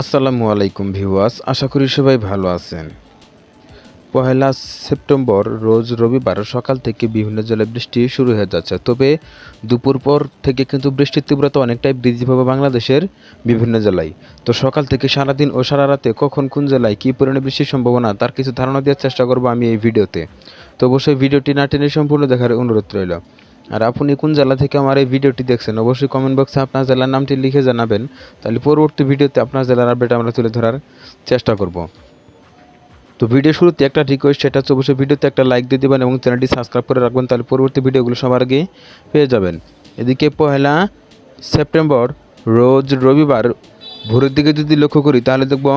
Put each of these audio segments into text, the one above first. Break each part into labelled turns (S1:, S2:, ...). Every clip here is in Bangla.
S1: আসসালামু আলাইকুম ভিউয়ার্স, আশা করি সবাই ভালো আছেন। পহেলা সেপ্টেম্বর, রোজ রবিবার সকাল থেকে বিভিন্ন জেলায় বৃষ্টি শুরু হয়ে যাচ্ছে। তবে দুপুর পর থেকে কিন্তু বৃষ্টির তীব্রতা অনেকটাই বৃদ্ধি পাবে বাংলাদেশের বিভিন্ন জেলায়। তো সকাল থেকে সারাদিন ও সারা রাতে কখন কোন জেলায় কী পরিমাণে বৃষ্টির সম্ভাবনা, তার কিছু ধারণা দেওয়ার চেষ্টা করব আমি এই ভিডিওতে। তো অবশ্যই ভিডিওটি না টেনে সম্পূর্ণ দেখার অনুরোধ রইল। আর আপনি কোন জেলা থেকে আমার এই ভিডিওটি দেখছেন, অবশ্যই কমেন্ট বক্সে আপনার জেলার নামটি লিখে জানাবেন, তাহলে পরবর্তী ভিডিওতে আপনার জেলার আপডেট আমরা তুলে ধরার চেষ্টা করব। তো ভিডিও শুরুতে একটা রিকোয়েস্ট সেটা হচ্ছে অবশ্যই ভিডিওতে একটা লাইক দিয়ে দেবেন এবং চ্যানেলটি সাবস্ক্রাইব করে রাখবেন, তাহলে পরবর্তী ভিডিওগুলো সবার আগে পেয়ে যাবেন। এদিকে পহেলা সেপ্টেম্বর, রোজ রবিবার, ভোরের দিকে যদি লক্ষ্য করি, তাহলে দেখব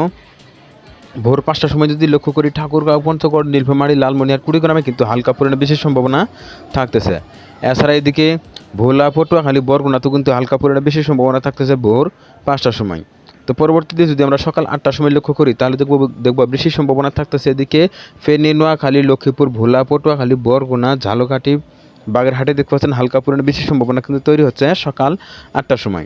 S1: ভোর পাঁচটার সময় যদি লক্ষ্য করি, ঠাকুরগাঁও, পঞ্চগড়, নীলফামারী লালমনিয়ার কুড়িগ্রামে কিন্তু হালকা পরিমাণে বিশেষ সম্ভাবনা থাকতেছে। এছাড়া এদিকে ভোলা পটুয়াখালী বরগুনাতেও কিন্তু হালকা পরিমাণে বেশি সম্ভাবনা থাকতেছে ভোর পাঁচটার সময়। তো পরবর্তীতে যদি আমরা সকাল আটটার সময় লক্ষ্য করি, তাহলে দেখব দেখব বৃষ্টির সম্ভাবনা থাকতেছে এদিকে ফেনী, নোয়াখালী, লক্ষ্মীপুর, ভোলা পটুয়াখালী বরগুনা, ঝালকাঠি, বাগেরহাটে দেখতে পাচ্ছেন হালকা পরিমাণে বেশি সম্ভাবনা কিন্তু তৈরি হচ্ছে সকাল আটটার সময়।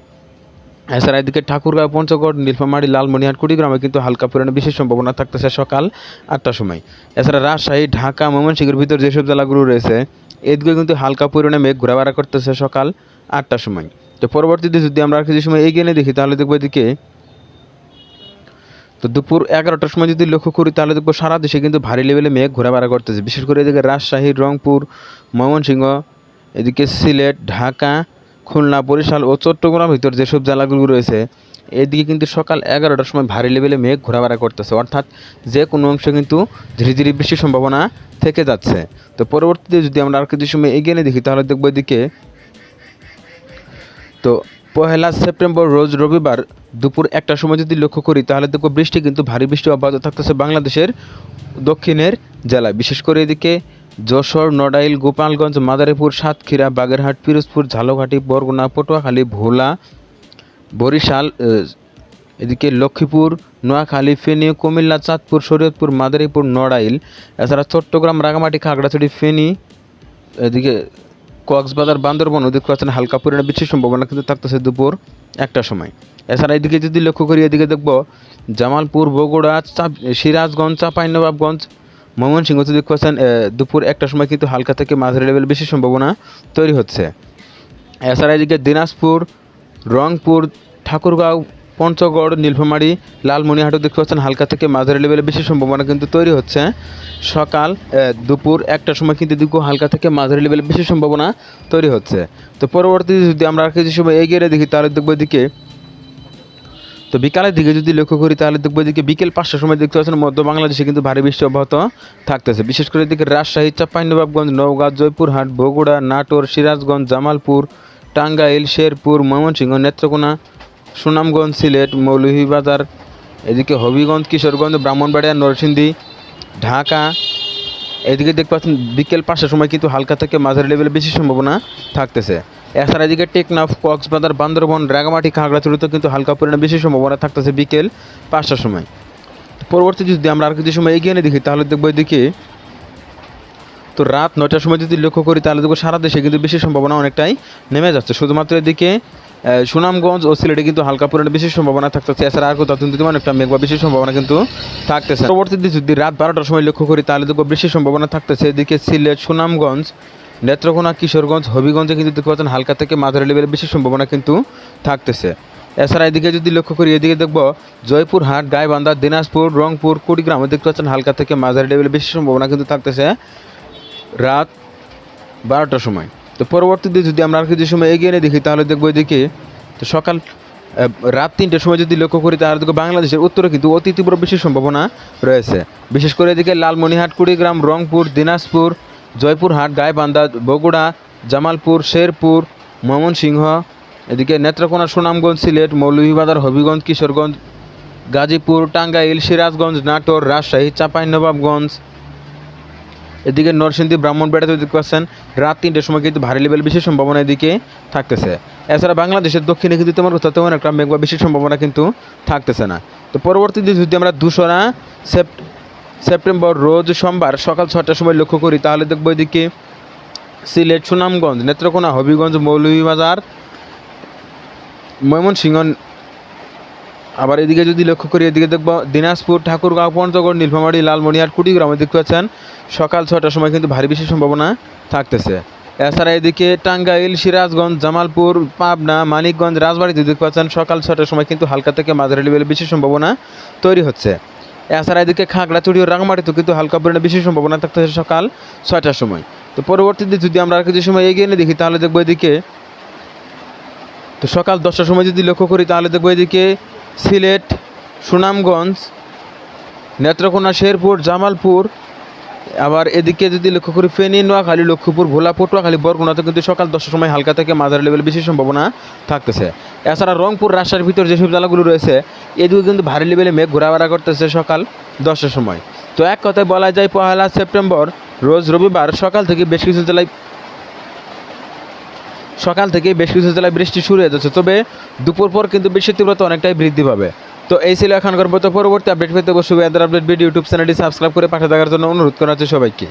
S1: এছাড়া এদিকে ঠাকুরগাঁও, পঞ্চগড়, নীলফামারী লালমনিহাট কুড়িগ্রামে কিন্তু হালকা পরিমাণে বেশি সম্ভাবনা থাকতেছে সকাল আটটার সময়। এছাড়া রাজশাহী, ঢাকা, ময়মনসিংহের ভিতর যেসব জেলাগুলো রয়েছে এদিকে কিন্তু হালকা পরিমাণে মেঘ ঘোরাফেরা করতেছে সকাল আটটার সময়। তো পরবর্তীতে যদি আমরা কিছু সময় এগিয়ে নিয়ে দেখি, তাহলে দেখব এদিকে তো দুপুর এগারোটার সময় যদি লক্ষ্য করি, তাহলে দেখব সারা দেশে কিন্তু ভারী লেভেলে মেঘ ঘোরাফেরা করতেছে। বিশেষ করে এদিকে রাজশাহী, রংপুর, ময়মনসিংহ, এদিকে সিলেট, ঢাকা, খুলনা, বরিশাল ও চট্টগ্রামের ভিতর যেসব জেলাগুলো রয়েছে এদিকে কিন্তু সকাল এগারোটার সময় ভারী লেভেলে মেঘ ঘোরাফেরা করতেছে। অর্থাৎ যে কোনো অংশে কিন্তু ধীরে ধীরে বৃষ্টির সম্ভাবনা থেকে যাচ্ছে। তো পরবর্তীতে যদি আমরা আর কিছু সময় এগিয়ে নিয়ে দেখি, তাহলে দেখব এদিকে তো পহেলা সেপ্টেম্বর রোজ রবিবার দুপুর একটার সময় যদি লক্ষ্য করি, তাহলে দেখব বৃষ্টি কিন্তু ভারী বৃষ্টি অব্যাহত থাকতেছে বাংলাদেশের দক্ষিণের জেলায়। বিশেষ করে এদিকে যশোর, নড়াইল, গোপালগঞ্জ, মাদারীপুর, সাতক্ষীরা, বাগেরহাট, পিরোজপুর, ঝালকাঠি, বরগুনা, পটুয়াখালী, ভোলা বরিশাল এদিকে লক্ষ্মীপুর, নোয়াখালী, ফেনী, কুমিল্লা, চাঁদপুর, শরীয়তপুর, মাদারীপুর, নড়াইল, এছাড়া চট্টগ্রাম রাঙামাটি খাগড়াছড়ি, ফেনী, এদিকে কক্সবাজার, বান্দরবন, ওদিকে পাচ্ছেন হালকা পরিমাণে বৃষ্টির সম্ভাবনা কিন্তু থাকতেছে দুপুর একটা সময়। এছাড়া এদিকে যদি লক্ষ্য করি, এদিকে দেখব জামালপুর, বগুড়া, চাপ, সিরাজগঞ্জ, চাঁপাইনবাবগঞ্জ, ময়মনসিংহ যদি পাচ্ছেন দুপুর একটা সময় কিন্তু হালকা থেকে মাঝারি লেভেল বেশি সম্ভাবনা তৈরি হচ্ছে। এছাড়া এদিকে দিনাজপুর রংপুর, ঠাকুরগাঁও, পঞ্চগড়, নীলফামারী লালমনিহাটও দেখতে পাচ্ছেন। হালকা থেকে মাঝারি লেভেলে বেশি সম্ভাবনা কিন্তু তৈরি হচ্ছে। সকাল দুপুর একটার সময় কিন্তু দিকে হালকা থেকে মাঝারি লেভেলে বেশি সম্ভাবনা তৈরি হচ্ছে। তো পরবর্তীতে যদি আমরা আর কিছু সময় এগিয়ে দেখি, তাহলে দেখব এদিকে, তো বিকালের দিকে যদি লক্ষ্য করি, তাহলে দেখব এদিকে বিকেল পাঁচটার সময় দেখতে পাচ্ছেন মধ্য বাংলাদেশে কিন্তু ভারী বৃষ্টি অব্যাহত থাকতেছে। বিশেষ করে এদিকে রাজশাহী, চাঁপাইনবাবগঞ্জ, নওগাঁ, জয়পুরহাট, বগুড়া, নাটোর, সিরাজগঞ্জ, জামালপুর টাঙ্গাইল শেরপুর ময়মনসিংহ, নেত্রকোনা, সুনামগঞ্জ, সিলেট, মৌলভীবাজার, এদিকে হবিগঞ্জ, কিশোরগঞ্জ, ব্রাহ্মণবাড়িয়া, নরসিংদী, ঢাকা, এদিকে দেখতে পাচ্ছেন বিকেল পাঁচটার সময় কিন্তু হালকা থেকে মাঝারি লেভেলে বেশি সম্ভাবনা থাকতেছে। এছাড়া এদিকে টেকনাফ, কক্সবাজার, বান্দরবন, রাঙামাটি খাগড়াছড়িতে কিন্তু হালকা পরিমাণে বেশি সম্ভাবনা থাকতেছে বিকেল পাঁচটার সময়। পরবর্তী যদি আমরা আর কিছু সময় এগিয়ে নিয়ে দেখি, তাহলে দেখব এদিকে তো রাত নয়টার সময় যদি লক্ষ্য করি, তাহলে দেখব সারা দেশে কিন্তু বেশি সম্ভাবনা অনেকটাই নেমে যাচ্ছে। শুধুমাত্র এদিকে সুনামগঞ্জ ও সিলেটে কিন্তু হালকা পরিমাণে বেশি সম্ভাবনা থাকতেছে। এছাড়া আর কোথাও কিন্তু অনেকটা মেঘ বা বেশি সম্ভাবনা কিন্তু থাকতেছে। পরবর্তীতে যদি রাত বারোটার সময় লক্ষ্য করি, তাহলে দেখব বেশি সম্ভাবনা থাকতেছে। এদিকে সিলেট, সুনামগঞ্জ, নেত্রকোনা, কিশোরগঞ্জ, হবিগঞ্জে কিন্তু দেখতে পাচ্ছেন হালকা থেকে মাঝারি লেভেলে বেশি সম্ভাবনা কিন্তু থাকতেছে। এছাড়া এদিকে যদি লক্ষ্য করি, এদিকে দেখব জয়পুরহাট, গাইবান্ধা, দিনাজপুর, রংপুর, কুড়িগ্রামে দেখতে পাচ্ছেন হালকা থেকে মাঝারি লেভেলে বেশি সম্ভাবনা কিন্তু থাকতেছে। রাত বারোটার সময়। তো পরবর্তীতে যদি আমরা আর কিছু সময় এগিয়ে নিয়ে দেখি, তাহলে দেখব এদিকে, তো সকাল রাত তিনটের সময় যদি লক্ষ্য করি, তাহলে দেখো বাংলাদেশের উত্তরে কিন্তু অতি তীব্র বেশি সম্ভাবনা রয়েছে। বিশেষ করে এদিকে লালমনিহাট কুড়িগ্রাম রংপুর, দিনাজপুর, জয়পুরহাট, গাইবান্ধা, বগুড়া, জামালপুর, শেরপুর, ময়মনসিংহ, এদিকে নেত্রকোনা, সুনামগঞ্জ, সিলেট, মৌলভীবাজার, হবিগঞ্জ, কিশোরগঞ্জ, গাজীপুর, টাঙ্গাইল, সিরাজগঞ্জ, নাটোর, রাজশাহী, চাঁপাইনবাবগঞ্জ এদিকে নরসিংদী ব্রাহ্মণবাড়িতে দেখতে পাচ্ছেন রাত তিনটের সময় কিন্তু ভারী লেভেল বেশি সম্ভাবনা এদিকে থাকতেছে। এছাড়া বাংলাদেশের দক্ষিণে কিন্তু তেমন তেমন একটা মেঘ বা সম্ভাবনা কিন্তু থাকতেছে না। তো পরবর্তীতে যদি আমরা দুশোরা সেপ্ট, সেপ্টেম্বর রোজ সোমবার সকাল ছটার সময় লক্ষ্য করি, তাহলে দেখব এদিকে সিলেট, সুনামগঞ্জ, নেত্রকোনা, হবিগঞ্জ, মৌলভীবাজার, ময়মনসিংহ আবার এদিকে যদি লক্ষ্য করি, এদিকে দেখব দিনাজপুর, ঠাকুরগাঁও, পঞ্চগড়, নীলফামারী লালমনিরহাট কুড়িগ্রামে দেখতে পাচ্ছেন সকাল ছটার সময় কিন্তু ভারী বৃষ্টির সম্ভাবনা থাকতেছে। এছাড়া এদিকে টাঙ্গাইল, সিরাজগঞ্জ, জামালপুর, পাবনা, মানিকগঞ্জ, রাজবাড়িতে দেখতে পাচ্ছেন সকাল ছটার সময় কিন্তু হালকা থেকে মাঝারি লেভেলে বেশি সম্ভাবনা তৈরি হচ্ছে। এছাড়া এদিকে খাগড়াছড়ি ও রাঙামাটিতেও কিন্তু হালকা পরিমাণে বেশি সম্ভাবনা থাকতেছে সকাল ছয়টার সময়। তো পরবর্তীতে যদি আমরা আর কিছু সময় এগিয়ে নিয়ে দেখি, তাহলে দেখব এদিকে, তো সকাল দশটার সময় যদি লক্ষ্য করি, তাহলে দেখব এদিকে সিলেট, সুনামগঞ্জ, নেত্রকোনা, শেরপুর, জামালপুর। আবার এদিকে যদি লক্ষ্য করি, ফেনী, নোয়াখালী, লক্ষ্মীপুর, ভোলা, পটুয়াখালী, বরগুনাতে কিন্তু সকাল দশটার সময় হালকা থেকে মাঝারি লেভেল বেশি সম্ভাবনা থাকতেছে। এছাড়া রংপুর, রাজশাহীর ভিতর যেসব জেলাগুলো রয়েছে, এদিকে কিন্তু ভারী লেভেলে মেঘ ঘোরাফেরা করতেছে সকাল দশটার সময়। তো এক কথায় বলা যায়, পহেলা সেপ্টেম্বর, রোজ রবিবার সকাল থেকে বেশ কিছু জেলায় সকাল থেকে বেশ কিছু জেলায় বৃষ্টি শুরু হয়ে যাচ্ছে, তবে দুপুর পর কিন্তু বৃষ্টির তীব্রতা অনেকটাই বৃদ্ধি পাবে। তো এই ছিল এখনকার মতো পরবর্তী আপডেট পেতে অবশ্যই আপডেট ভিডিও ইউটিউব চ্যানেলটি সাবস্ক্রাইব করে পাঠিয়ে দেওয়ার জন্য অনুরোধ করা হচ্ছে সবাইকে।